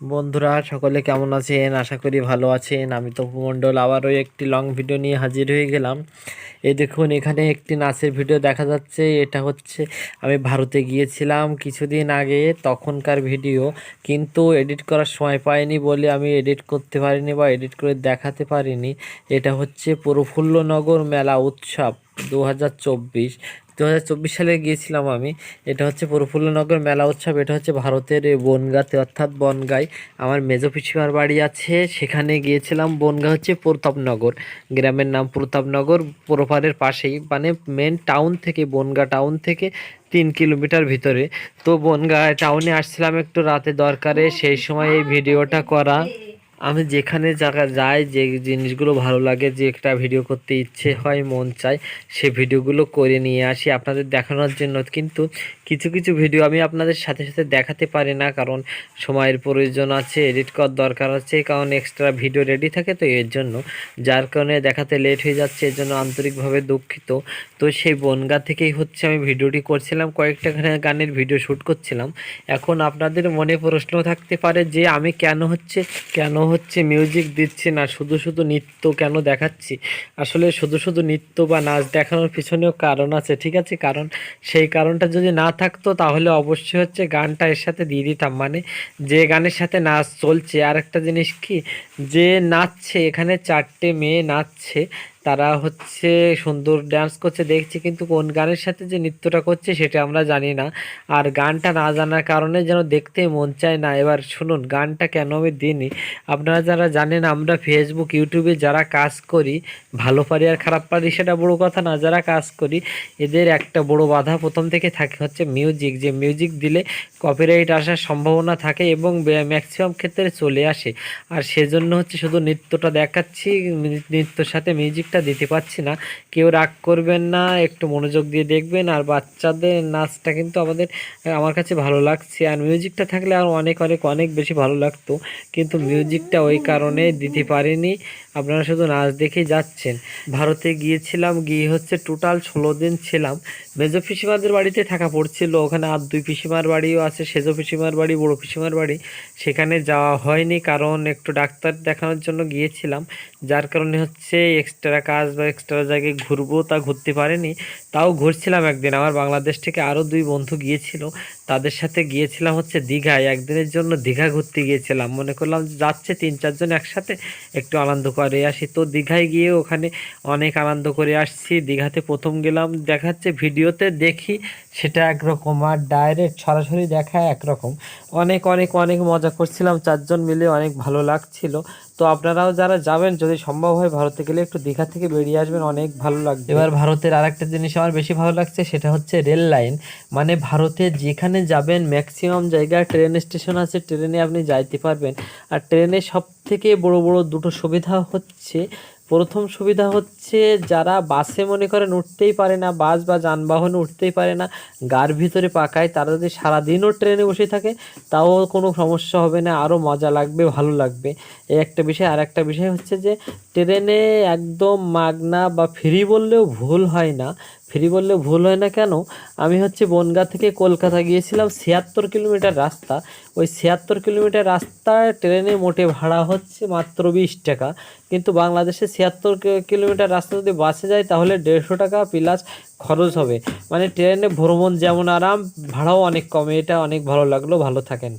বন্ধুরা, সকলে কেমন আছেন? আশা করি ভালো আছেন। আমি তো মণ্ডল, আবারও একটি লং ভিডিও নিয়ে হাজির হয়ে গেলাম। এই দেখুন, এখানে একটি নাচের ভিডিও দেখা যাচ্ছে। এটা হচ্ছে, আমি ভারতে গিয়েছিলাম কিছুদিন আগে, তখনকার ভিডিও কিন্তু এডিট করার সময় পাইনি বলে আমি এডিট করতে পারিনি বা এডিট করে দেখাতে পারিনি। এটা হচ্ছে প্রফুল্লনগর মেলা উৎসব, দু হাজার চব্বিশ। দু হাজার চব্বিশ সালে গিয়েছিলাম আমি। এটা হচ্ছে প্রফুল্লনগর মেলা উৎসব। এটা হচ্ছে ভারতের বনগাঁতে, অর্থাৎ বনগাঁয়। আমার মেজো পিসিমার বাড়ি আছে। সেখানে গিয়েছিলাম। বনগাঁ হচ্ছে প্রতাপনগর। গ্রামের নাম প্রতাপনগর। প্রপারের পাশেই মানে মেন টাউন থেকে, বনগাঁ টাউন থেকে তিন কিলোমিটার ভিতরে। তো বনগাঁ টাউনে আসছিলাম একটু রাতে দরকারে। সেই সময় এই ভিডিওটা করা। আমি যেখানে জায়গা যাই, যে জিনিসগুলো ভালো লাগে, যে একটা ভিডিও করতে ইচ্ছে হয়, মন চায়, সে ভিডিওগুলো করে নিয়ে আসি আপনাদের দেখানোর জন্য। কিন্তু কিছু কিছু ভিডিও আমি আপনাদের সাথে সাথে দেখাতে পারি না, কারণ সময়ের প্রয়োজন আছে এডিট করার দরকার আছে কারণ এক্সট্রা ভিডিও রেডি থাকে, তো এর জন্য, যার কারণে দেখাতে লেট হয়ে যাচ্ছে, এর জন্য আন্তরিকভাবে দুঃখিত। তো সেই বনগা থেকেই হচ্ছে আমি ভিডিওটি করছিলাম, কয়েকটা গানে- গানের ভিডিও শ্যুট করছিলাম। এখন আপনাদের মনে প্রশ্ন থাকতে পারে যে আমি কেন হচ্ছে, কেন হচ্ছে মিউজিক দিচ্ছি না, শুধু শুধু নৃত্য কেন দেখাচ্ছি? আসলে শুধু শুধু নৃত্য বা নাচ দেখানোর পিছনেও কারণ আছে, ঠিক আছে? কারণ সেই কারণটা যদি না থাকতো, তাহলে অবশ্যই হচ্ছে গানটা এর সাথে দিয়ে দিতাম। মানে যে গানের সাথে নাচ চলছে আর একটা জিনিস কি? যে নাচছে, এখানে চারটে মেয়ে নাচছে তারা হচ্ছে সুন্দর ডান্স করছে, দেখছি কিন্তু কোন গানের সাথে যে নৃত্যটা করছে সেটা আমরা জানি না। আর গানটা না জানার কারণে যেন দেখতে মন চায় না। এবার শুনুন, গানটা কেন আমি দিইনি? আপনারা যারা জানেন, আমরা ফেসবুক ইউটিউবে যারা কাজ করি, ভালো পারি আর খারাপ পারি সেটা বড় কথা না, যারা কাজ করি, এদের একটা বড় বাধা প্রথম থেকে থাকে হচ্ছে মিউজিক যে মিউজিক দিলে কপিরাইট আসার সম্ভাবনা থাকে এবং ম্যাক্সিমাম ক্ষেত্রে চলে আসে। আর সেজন্য হচ্ছে শুধু নৃত্যটা দেখাচ্ছি নৃত্যর সাথে মিউজিকটা দিতে পারছি না। কেউ রাগ করবেন না, একটু মনোযোগ দিয়ে দেখবেন, আর বাচ্চাদের নাচটা কিন্তু আমাদের আমার কাছে ভালো লাগছে। আর মিউজিকটা থাকলে আর অনেক অনেক অনেক বেশি ভালো লাগতো। কিন্তু মিউজিকটা ওই কারণে দিতে পারিনি। আপনারা শুধু নাচ দেখেই যাচ্ছেন। ভারতে গিয়েছিলাম, গিয়ে হচ্ছে টোটাল ষোলো দিন ছিলাম। মেজো পিসিমাদের বাড়িতে থাকা পড়ছিল। ওখানে আর দুই পিসিমার বাড়িও আছে, সেজো পিসিমার বাড়ি, বড়ো পিসিমার বাড়ি। সেখানে যাওয়া হয়নি, কারণ একটু ডাক্তার দেখানোর জন্য গিয়েছিলাম। যার কারণে হচ্ছে এক্সট্রা কাজ বা এক্সট্রা জায়গায় ঘুরবো তা ঘুরতে পারিনি। তাও ঘুরছিলাম একদিন। আমার বাংলাদেশ থেকে আরও দুই বন্ধু গিয়েছিল। তাদের সাথে গিয়েছিলাম হচ্ছে দীঘায়। একদিনের জন্য দীঘা ঘুরতে গিয়েছিলাম। মনে করলাম যাচ্ছে তিন চারজন একসাথে, একটু আনন্দ করে আসি। তো দীঘায় গিয়ে ওখানে অনেক আনন্দ করে আসছি। দীঘাতে প্রথম গেলাম, দেখাচ্ছে ভিডিওতে দেখি সেটা একরকম আর ডাইরেক্ট সরাসরি দেখা একরকম। অনেক অনেক অনেক মজা করছিলাম। চারজন মিলে অনেক ভালো লাগছিল। তো আপনারাও যারা যাবেন, যদি সম্ভব হয় ভারতে গেলে একটু দীঘা থেকে বেরিয়ে আসবেন, অনেক ভালো লাগবে। এবার ভারতের আরেকটা জিনিস আমার বেশি ভালো লাগছে, সেটা হচ্ছে রেল লাইন। মানে ভারতে যেখানে যাবেন ম্যাক্সিমাম জায়গায় ট্রেন স্টেশন আছে ট্রেনে আপনি যাইতে পারবেন। আর ট্রেনে সব থেকে বড় বড় দুটো সুবিধা হচ্ছে প্রথম সুবিধা হচ্ছে যারা বাসে মনে করেন উঠতেই পারে না, বাস বা যানবাহনে উঠতেই পারে না গার ভিতরে পাকায়, তারা যদি সারাদিনও ট্রেনে বসে থাকে, তাও কোনো সমস্যা হবে না, আরও মজা লাগবে, ভালো লাগবে। এই একটা বিষয়, আর একটা বিষয় হচ্ছে যে, ট্রেনে একদম মাগনা বা ফ্রি বললেও ভুল হয় না। ফ্রি বললেও ভুল হয় না কেন? আমি হচ্ছে বনগাঁ থেকে কলকাতা গিয়েছিলাম, ছিয়াত্তর কিলোমিটার রাস্তা। ওই ছিয়াত্তর কিলোমিটার রাস্তায় ট্রেনে মোটে ভাড়া হচ্ছে মাত্র বিশ টাকা। কিন্তু বাংলাদেশে ছিয়াত্তর কিলোমিটার রাস্তা যদি বাসে যায়, তাহলে দেড়শো টাকা প্লাস খরচ হবে। মানে ট্রেনে ভ্রমণ যেমন আরাম, ভাড়াও অনেক কমে। এটা অনেক ভালো লাগল। ভালো থাকেন।